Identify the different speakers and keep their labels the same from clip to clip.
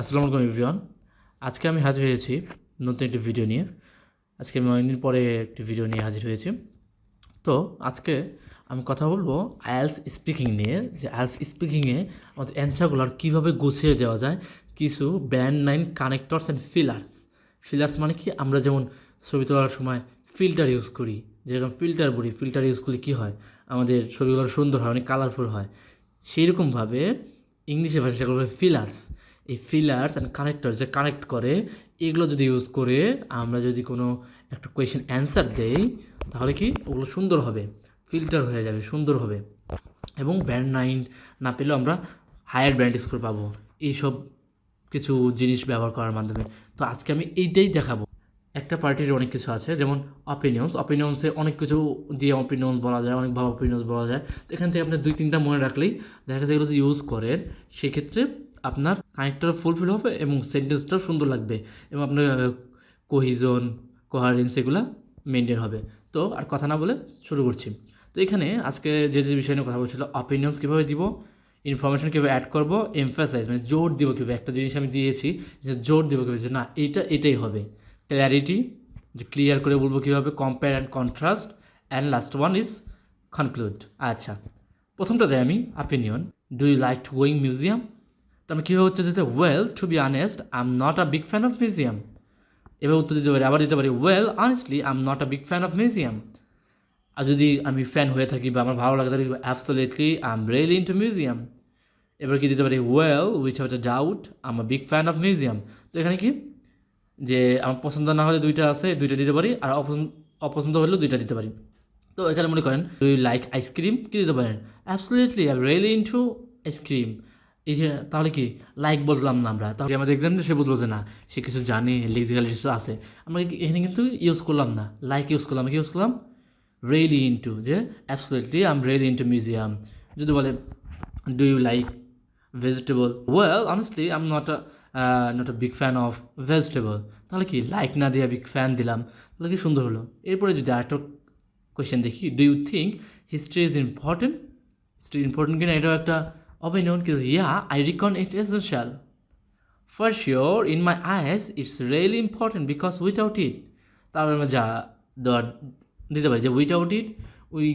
Speaker 1: আসসালামু আলাইকুম এভরিওয়ান আজকে আমি হাজির হয়েছি নতুন একটি ভিডিও নিয়ে। আজকে আমি অনেকদিন পরে একটি ভিডিও নিয়ে হাজির হয়েছি। তো আজকে আমি কথা বলব আয়ালস স্পিকিং নিয়ে, যে আয়ালস স্পিকিংয়ে আমাদের অ্যান্সারগুলোর কীভাবে গুছিয়ে দেওয়া যায়, কিছু band nine connectors and fillers fillers মানে কি? আমরা যেমন ছবি তোলার সময় ফিল্টার ইউজ করি, যেরকম ফিল্টার বলি ফিল্টার ইউজ করলে কী হয়? আমাদের ছবিগুলো সুন্দর হয়, অনেক কালারফুল হয়। সেই রকমভাবে ইংলিশে ভাষা সেগুলো ফিলার্স এই ফিলার্স অ্যান্ড কানেক্টর যে কানেক্ট করে, এগুলো যদি ইউজ করে আমরা যদি কোনো একটা কোয়েশ্চেন অ্যান্সার দেই, তাহলে কি ওগুলো সুন্দর হবে ফিল্টার হয়ে যাবে, সুন্দর হবে। এবং ব্যান্ড নাইন না পেলেও আমরা হায়ার ব্র্যান্ড স্কোর পাবো। এইসব কিছু জিনিস ব্যবহার করার মাধ্যমে। তো আজকে আমি এইটাই দেখাবো। একটা পার্টির অনেক কিছু আছে, যেমন অপিনিয়ন্স অপিনিয়ন্সে অনেক কিছু দিয়ে অপিনিয়ন্স বলা যায় অনেকভাবে অপিনিয়ন্স বলা যায়। তো এখান থেকে আপনি দুই তিনটা মনে রাখলেই দেখা যায় এগুলো যদি ইউজ করেন, সেক্ষেত্রে আপনার কানেক্টর ফুলফিল হবে এবং সেন্টেন্সটাও সুন্দর লাগবে এবং আপনার কোহিজন কোহারেন্স এগুলো মেনটেন হবে। তো আর কথা না বলে শুরু করছি। তো এখানে আজকে যে যে বিষয় নিয়ে কথা বলছিল অপিনিয়ন্স কীভাবে দিব ইনফরমেশন কীভাবে অ্যাড করব এমফাসাইজ মানে জোর দিব কীভাবে। একটা জিনিস আমি দিয়েছি যে জোর দিব কীভাবে না এইটা এটাই হবে। ক্ল্যারিটি যে ক্লিয়ার করে বলব কীভাবে compare and contrast and last one is conclude আচ্ছা প্রথমটাতে আমি opinion do you like to going museum তো আমি কীভাবে উত্তর দিতে well to be honest I am not a big fan of museum এবার উত্তর দিতে পারি, আবার দিতে পারি well honestly I am not a big fan of museum আর যদি আমি ফ্যান হয়ে থাকি বা আমার ভালো লাগে তাহলে absolutely I am really into museum এবার কি দিতে পারি? Well with have a doubt I am a big fan of museum তো এখানে কি? যে আমার পছন্দ না হলে দুইটা আছে, দুইটা দিতে পারি, আর অপছন্দ অপছন্দ হলেও দুইটা দিতে পারি। তো এখানে মনে করেন ইউ লাইক আইসক্রিম কী দিতে পারেন? Absolutely I really into ice cream এই যে, তাহলে কি লাইক বললাম না আমরা? তাহলে আমাদের এক্সাম সে বুঝলো যে না। সে কিছু জানে লিজিক্যাল কিছু আছে। আমরা এখানে কিন্তু ইউজ করলাম না। লাইক ইউজ করলাম, কি ইউজ করলাম? রেলি ইন্টু যে absolutely I'm really into museum যদি বলে do you like vegetable well honestly I'm not not a big fan of vegetable তাহলে কি লাইক না দিয়ে বিগ ফ্যান দিলাম? তাহলে কি সুন্দর হলো? এরপরে যদি আরেকটা কোয়েশ্চেন দেখি do you think history is important history important কিনা? এটাও একটা অপিনিয়ন কিন্তু yeah I reckon it essential For sure, in my eyes, it's really important because without it, তারপরে আমরা যা দিতে পারি যে without it we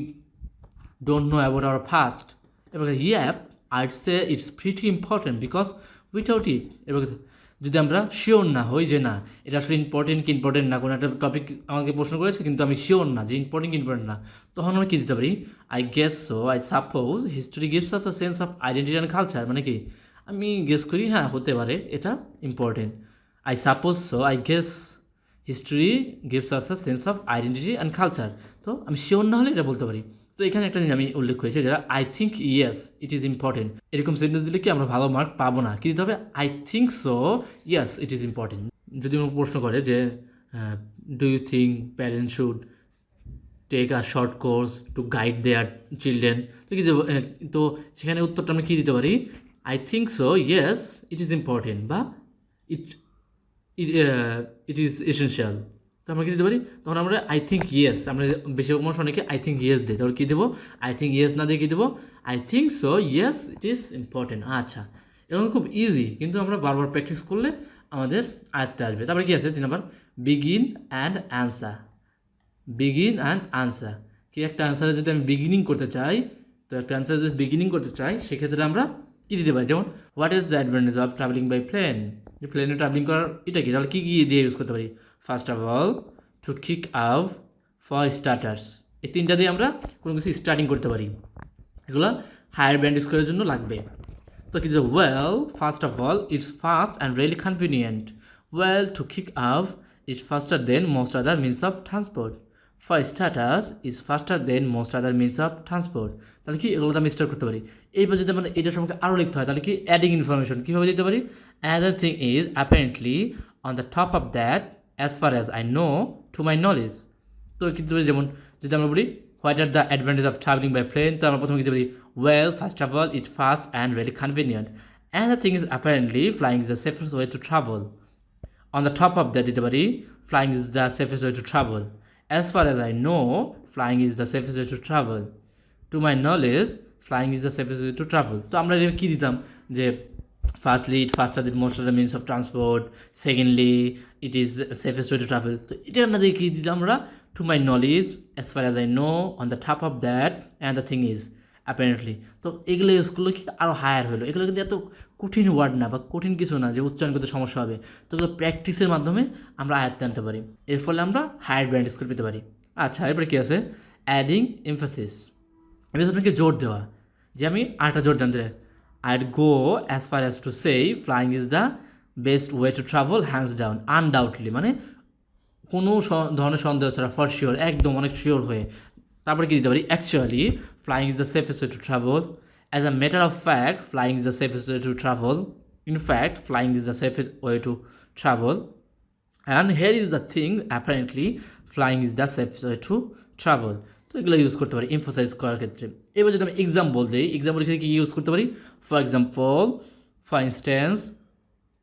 Speaker 1: don't know about our past এবার yup I'd say it's pretty important because without it এবার যদি আমরা শিওর না হই যে না, এটা আসলে ইম্পর্টেন্ট কি ইম্পর্টেন্ট না, কোনো একটা টপিক আমাকে প্রশ্ন করেছে, কিন্তু আমি শিওর না যে ইম্পর্টেন্ট কি ইম্পর্টেন্ট না, তখন আমরা কী দিতে পারি? I guess so I suppose history gives us a sense of identity and culture মানে কি? আমি গেস করি হ্যাঁ হতে পারে, এটা important I suppose so I guess history gives us a sense of identity and culture তো আমি শিওর না হলে এটা বলতে পারি। তো এখানে একটা জিনিস আমি উল্লেখ করেছি যারা I think yes it is important এরকম সেন্টেন্স দিলে কি আমরা ভালো মার্ক পাবো না? কি দিতে হবে? I think so yes it is important যদি আমাকে প্রশ্ন করে যে do you think parents should take a short course to guide their children তো কি তো সেখানে উত্তরটা আমরা কী দিতে পারি? I think so yes it is important বা it it it is essential তো আমরা কী দিতে পারি? তখন আমরা আই থিঙ্ক ইয়েস আমরা বেশিরভাগ মানুষ অনেকে আই থিঙ্ক ইয়েস দিই তাহলে কী দেবো? আই থিঙ্ক ইয়েস না দিয়ে কী দেবো? I think so yes it is important আচ্ছা এবং খুব ইজি কিন্তু আমরা বারবার প্র্যাকটিস করলে আমাদের আয়ত্তে আসবে। তারপরে কী আছে? তিন নম্বর begin and answer begin and answer কি একটা আনসারে যদি আমি বিগিনিং করতে চাই, তো একটা আনসার যদি বিগিনিং করতে চাই, সেক্ষেত্রে আমরা কী দিতে পারি? যেমন what is the advantage of travelling by plane প্লেনে ট্রাভেলিং করার এটা কি? তাহলে কী কী দিয়ে ইউজ করতে পারি? First of all to kick out for starters এই তিনটা দিয়ে আমরা কোনো কিছু স্টার্টিং করতে পারি। এগুলো হায়ার ব্যান্ড স্কোরের জন্য লাগবে। তো কিন্তু well first of all it's fast and really convenient well to kick up is faster than most other means of transport for starters is faster than most other means of transport তাহলে কি এগুলো আমি start করতে পারি? এইবার যদি মানে এটা সম্পর্কে আরও লিখতে হয়, তাহলে কি অ্যাডিং ইনফরমেশন কীভাবে দিতে পারি? Another thing is apparently on the top of that as far as I know to my knowledge তো কিন্তু যেমন, যদি আমরা বলি what are the advantage of travelling by plane তো আমরা প্রথমে কিন্তু বলি well first of all it fast and very convenient and the thing is apparently flying is the safest way to travel on the top of that দিতে পারি flying is the safest way to travel. As far as I know, flying is the safest way to travel. To my knowledge flying is the safest way to travel. তো আমরা কী দিতাম? যে firstly it fast the most of the means of transport secondly it is safest way to travel তো এটা আপনাদের কী দিলাম আমরা to my knowledge as far as I know on the top of that and the thing is apparently তো এগুলো use করলে কি আরও হায়ার হলো। এগুলো কিন্তু এত কঠিন ওয়ার্ড না বা কঠিন কিছু না যে উচ্চারণ করতে সমস্যা হবে। তো প্র্যাকটিসের মাধ্যমে আমরা আয়ত্তে আনতে পারি। এর ফলে আমরা হায়ার ব্র্যান্ড স্কুল পেতে পারি। আচ্ছা এরপরে কী আছে? অ্যাডিং এমফাসিস এবার আপনাকে জোর দেওয়া। যে আমি আরেকটা জোর then I'd go as far as to সেই flying is the best way to travel hands down undoubtedly মানে কোনো ধরনের সন্দেহ ছাড়া ফর শিওর একদম অনেক শিওর হয়ে। তারপরে কি দিতে পারি? Actually flying is the safest way to travel as a matter of fact flying is the safest way to travel in fact flying is the safest way to travel and here is the thing apparently flying is the safe way to travel এগুলো use করতে পারি emphasise করার ক্ষেত্রে। এবার যদি আমি example দিই example ক্ষেত্রে কী ইউজ করতে পারি? For example for instance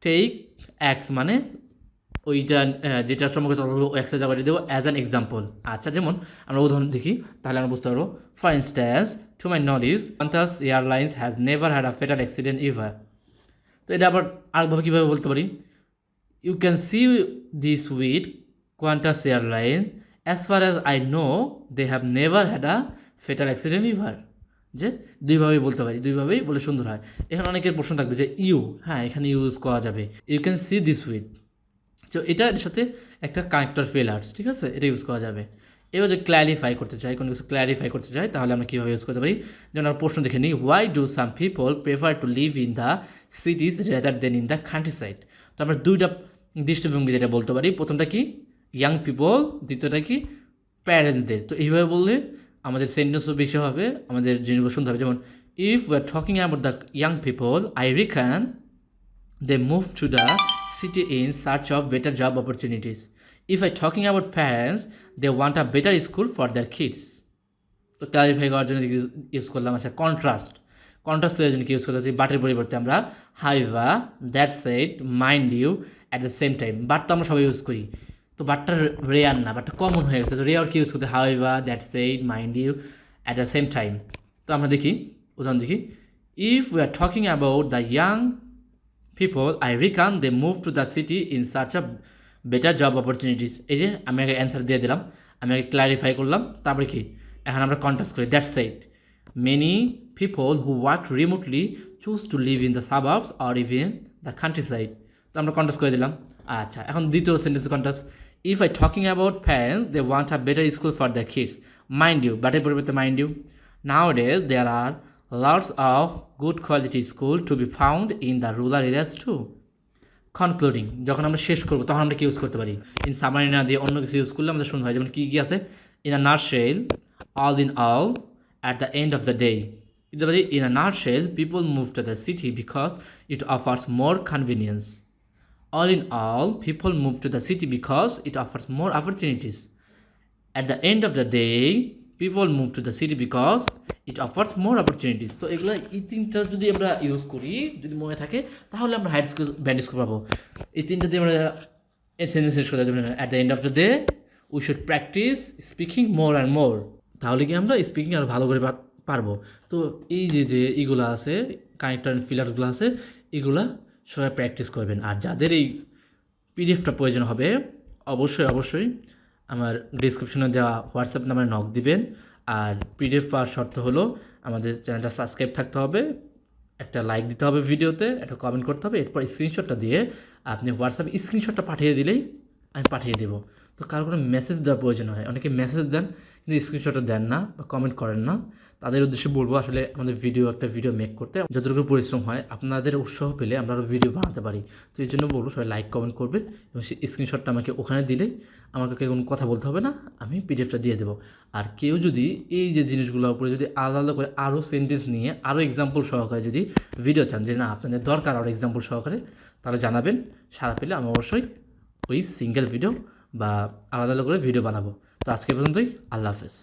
Speaker 1: take অ্যাক্স মানে ওইটা যেটা সম্পর্কে কথা বলব এক্সের জায়গাটা দেবো অ্যাজ অ্যান এক্সাম্পল আচ্ছা যেমন আমরা উদাহরণ দেখি, তাহলে আমরা বুঝতে পারব for instance to my knowledge Qantas airlines has never had a fatal accident ever তো এটা আবার আরেকভাবে কীভাবে বলতে পারি? You can see this with Qantas airline as far as I know they have never had a fatal accident ever যে দুইভাবেই বলতে পারি, দুইভাবেই বলে সুন্দর হয়। এখানে অনেকের প্রশ্ন থাকবে যে, ইউ হ্যাঁ এখানে ইউজ করা যাবে। You can see this with তো এটার সাথে একটা কানেক্টর ফেলার্স ঠিক আছে? এটা ইউজ করা যাবে। এবার যদি ক্ল্যারিফাই করতে চাই, কোনো কিছু ক্ল্যারিফাই করতে চাই, তাহলে আমরা কীভাবে ইউজ করতে পারি? যেমন আমরা প্রশ্ন দেখে নিই why do some people prefer to live in the cities rather than in the countryside তো আমরা দুইটা দৃষ্টিভঙ্গি যেটা বলতে পারি। প্রথমটা কি? ইয়াং পিপল দ্বিতীয়টা কি? প্যারেন্টসদের তো এইভাবে বললে আমাদের সেন্টেন্সও বেশি হবে, আমাদের জিনিসগুলো শুনতে হবে। যেমন if are talking about the young people I reckon they move to the city in search of better job opportunities if I talking about parents they want a better school for their kids তো clarify করার জন্য use করলাম। আচ্ছা contrast কন্ট্রাস্টের জন্য কি use করতে পারি? বাটের পরিবর্তে আমরা Hyva that said mind you at the same time but তো আমরা সবাই ইউজ করি। তো বাটটা রেয়ার না, বাটটা কমন হয়ে গেছে। তো রেয়ার কি ইউজ করতে Hyva that said mind you at the same time তো আমরা দেখি, উদাহরণ দেখি। If we are talking about the young people, I reckon they move to the city in search of better job opportunities এই যে আমি আগে অ্যান্সার দিয়ে দিলাম, আমি আগে ক্ল্যারিফাই করলাম, তারপরে কি? এখন আমরা কন্টাস্ট করি that said many people who work remotely choose to live in the suburbs or even the countryside তো আমরা কন্টাস্ট করে দিলাম। আচ্ছা এখন দ্বিতীয় sentence contrast if I talking about parents they want a better school for the kids mind you বাটের পরিবর্তে mind you. Nowadays, there are lots of good quality school to be found in the rural areas too. Concluding যখন আমরা শেষ করব তখন আমরা কি use করতে পারি? ইন সামারি না দিয়ে অন্য কিছু ইউজ করলে আমাদের শুনতে হয়। যেমন কী কী আছে? In a nutshell all in all at the end of the day in a nutshell people move to the city because it offers more convenience All in all, people move to the city because it offers more opportunities. At the end of the day, people move to the city because it offers more opportunities. তো এগুলো এই তিনটা যদি আমরা use করি যদি মনে থাকে তাহলে আমরা হাই স্কুল ব্যান্ড স্কুল পাবো এই তিনটা দিয়ে আমরা সেন্টেন্স শেষ করতে পারব at the end of the day we should practise speaking more and more তাহলে কি আমরা স্পিকিং আরও ভালো করে পারব তো এই যে যে এগুলো আছে কানেক্টর অ্যান্ড ফিলারসগুলো আছে এগুলা সবাই প্র্যাকটিস করবেন। আর যাদের এই পিডিএফটা প্রয়োজন হবে, অবশ্যই অবশ্যই আমার ডিসক্রিপশনে দেওয়া হোয়াটসঅ্যাপ নাম্বারে নক দিবেন। আর পিডিএফ পাওয়ার শর্ত হলো, আমাদের চ্যানেলটা সাবস্ক্রাইব থাকতে হবে, একটা লাইক দিতে হবে ভিডিওতে একটা কমেন্ট করতে হবে, এরপর স্ক্রিনশটটা দিয়ে আপনি হোয়াটসঅ্যাপে স্ক্রিনশটটা পাঠিয়ে দিলেই আমি পাঠিয়ে দেবো। তো কারও কোনো মেসেজ দেওয়ার প্রয়োজন হয়। অনেকে মেসেজ দেন, কিন্তু স্ক্রিনশটটা দেন না বা কমেন্ট করেন না। তাদের উদ্দেশ্যে বলব আসলে আমাদের ভিডিও একটা ভিডিও মেক করতে। যতটুকু পরিশ্রম হয়, আপনাদের উৎসাহ পেলে আমরা আরও ভিডিও বানাতে পারি। তো এই জন্য বলব সবাই লাইক কমেন্ট করবেন এবং সেই স্ক্রিনশটটা আমাকে ওখানে দিলে আমাকে কোনো কথা বলতে হবে না, আমি পিডিএফটা দিয়ে দেবো। আর কেউ যদি এই যে জিনিসগুলোর উপরে যদি আলাদা আলাদা করে আরও সেন্টেন্স নিয়ে আরও এক্সাম্পল সহকারে যদি ভিডিও চান যে না, আপনাদের দরকার আরও এক্সাম্পল সহকারে, তাহলে জানাবেন। সারা পেলে আমি অবশ্যই ওই সিঙ্গেল ভিডিও বা আলাদা আলাদা করে ভিডিও বানাবো। তো আজকে পর্যন্তই আল্লাহ হাফেজ।